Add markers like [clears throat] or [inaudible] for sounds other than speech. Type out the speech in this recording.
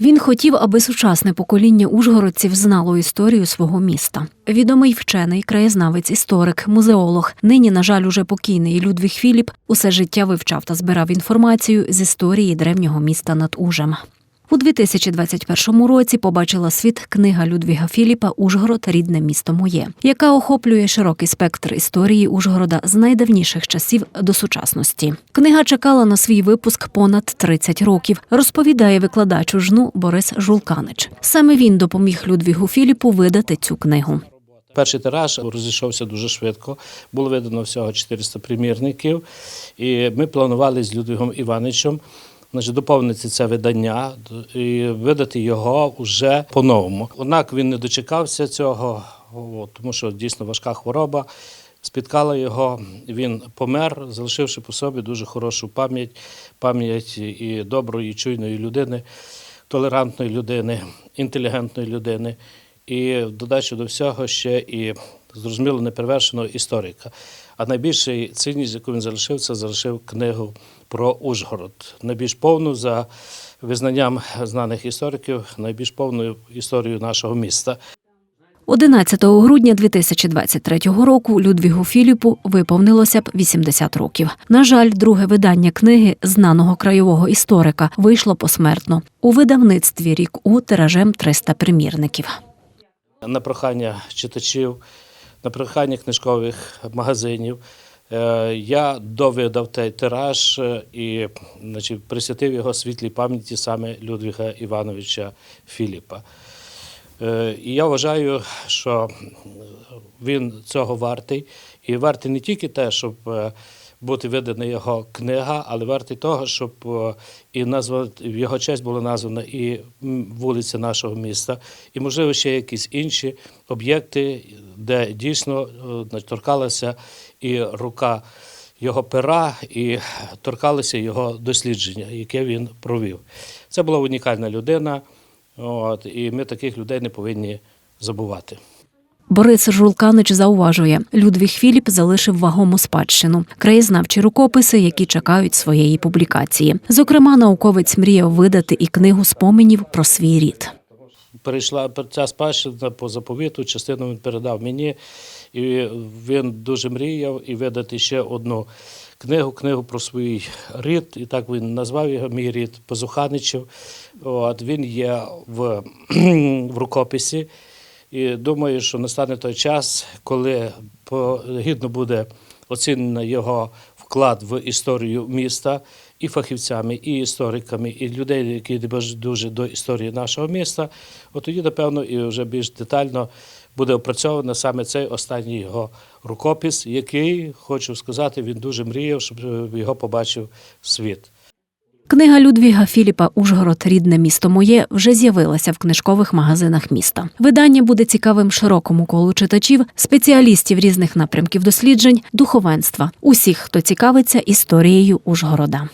Він хотів, аби сучасне покоління ужгородців знало історію свого міста. Відомий вчений, краєзнавець, історик, музеолог. Нині, на жаль, уже покійний Людвіг Філіп усе життя вивчав та збирав інформацію з історії древнього міста над Ужем. У 2021 році побачила світ книга Людвіга Філіпа Ужгород рідне місто моє, яка охоплює широкий спектр історії Ужгорода з найдавніших часів до сучасності. Книга чекала на свій випуск понад 30 років, розповідає викладач ужну Борис Жулканич. Саме він допоміг Людвігу Філіпу видати цю книгу. Перший тираж розійшовся дуже швидко. Було видано всього 400 примірників. І ми планували з Людвігом Івановичем значить, доповнити це видання і видати його вже по-новому. Однак він не дочекався цього, тому що дійсно важка хвороба. Спіткала його, він помер, залишивши по собі дуже хорошу пам'ять, пам'ять і доброї, чуйної людини, толерантної людини, інтелігентної людини. І в додачу до всього ще і зрозуміло неперевершеного історика. А найбільший цінність, яку він залишив, це залишив книгу про Ужгород. Найбільш повну за визнанням знаних істориків, найбільш повну історію нашого міста. 11 грудня 2023 року Людвігу Філіпу виповнилося б 80 років. На жаль, друге видання книги знаного краєвого історика вийшло посмертно у видавництві рік у тиражем 300 примірників. На прохання читачів, на прохання книжкових магазинів. Е, Я довидав той тираж е, і значить, присвятив його світлій пам'яті саме Людвіга Івановича Філіпа. Е, І я вважаю, що він цього вартий. І вартий не тільки те, щоб бути видана його книга, але вартий того, щоб е, і назва, в його честь була названа і вулиця нашого міста, і, можливо, ще якісь інші об'єкти, де дійсно е, торкалася і рука його пера, і торкалися його дослідження, яке він провів. Це була унікальна людина, от, і ми таких людей не повинні забувати. Борис Жулканич зауважує, Людвіг Філіп залишив вагому спадщину, краєзнавчі рукописи, які чекають своєї публікації. Зокрема, науковець мріяв видати і книгу споменів про свій рід. перейшла ця спадщина по заповіту, частину він передав мені, і він дуже мріяв і видати ще одну книгу, книгу про свій рід, і так він назвав його мій рід Позуханичів. От, він є в, [clears throat] в рукописі. І думаю, що настане той час, коли гідно буде оцінено його вклад в історію міста і фахівцями, і істориками, і людей, які дуже до історії нашого міста. От тоді, напевно, і вже більш детально буде опрацьовано саме цей останній його рукопис, який, хочу сказати, він дуже мріяв, щоб його побачив світ. Книга Людвіга Філіпа Ужгород Рідне місто моє вже з'явилася в книжкових магазинах міста. Видання буде цікавим широкому колу читачів, спеціалістів різних напрямків досліджень, духовенства, усіх, хто цікавиться історією Ужгорода.